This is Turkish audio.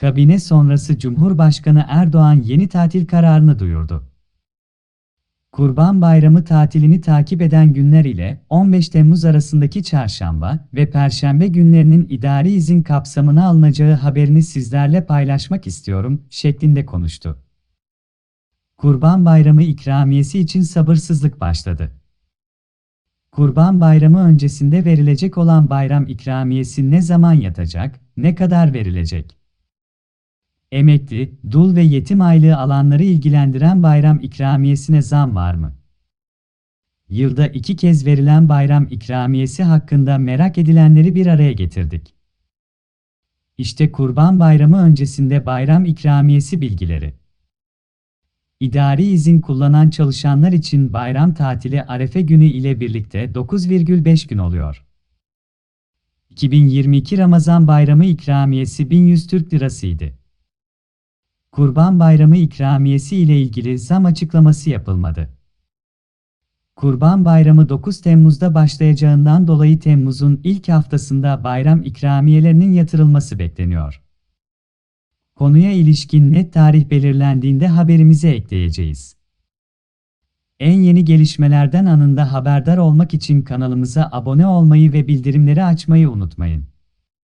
Kabine sonrası Cumhurbaşkanı Erdoğan yeni tatil kararını duyurdu. Kurban Bayramı tatilini takip eden günler ile 15 Temmuz arasındaki çarşamba ve perşembe günlerinin idari izin kapsamına alınacağı haberini sizlerle paylaşmak istiyorum şeklinde konuştu. Kurban Bayramı ikramiyesi için sabırsızlık başladı. Kurban Bayramı öncesinde verilecek olan bayram ikramiyesi ne zaman yatacak, ne kadar verilecek? Emekli, dul ve yetim aylığı alanları ilgilendiren bayram ikramiyesine zam var mı? Yılda iki kez verilen bayram ikramiyesi hakkında merak edilenleri bir araya getirdik. İşte Kurban Bayramı öncesinde bayram ikramiyesi bilgileri. İdari izin kullanan çalışanlar için bayram tatili Arefe günü ile birlikte 9,5 gün oluyor. 2022 Ramazan Bayramı ikramiyesi 1100 Türk Lirasıydı. Kurban Bayramı ikramiyesi ile ilgili zam açıklaması yapılmadı. Kurban Bayramı 9 Temmuz'da başlayacağından dolayı Temmuz'un ilk haftasında bayram ikramiyelerinin yatırılması bekleniyor. Konuya ilişkin net tarih belirlendiğinde haberimize ekleyeceğiz. En yeni gelişmelerden anında haberdar olmak için kanalımıza abone olmayı ve bildirimleri açmayı unutmayın.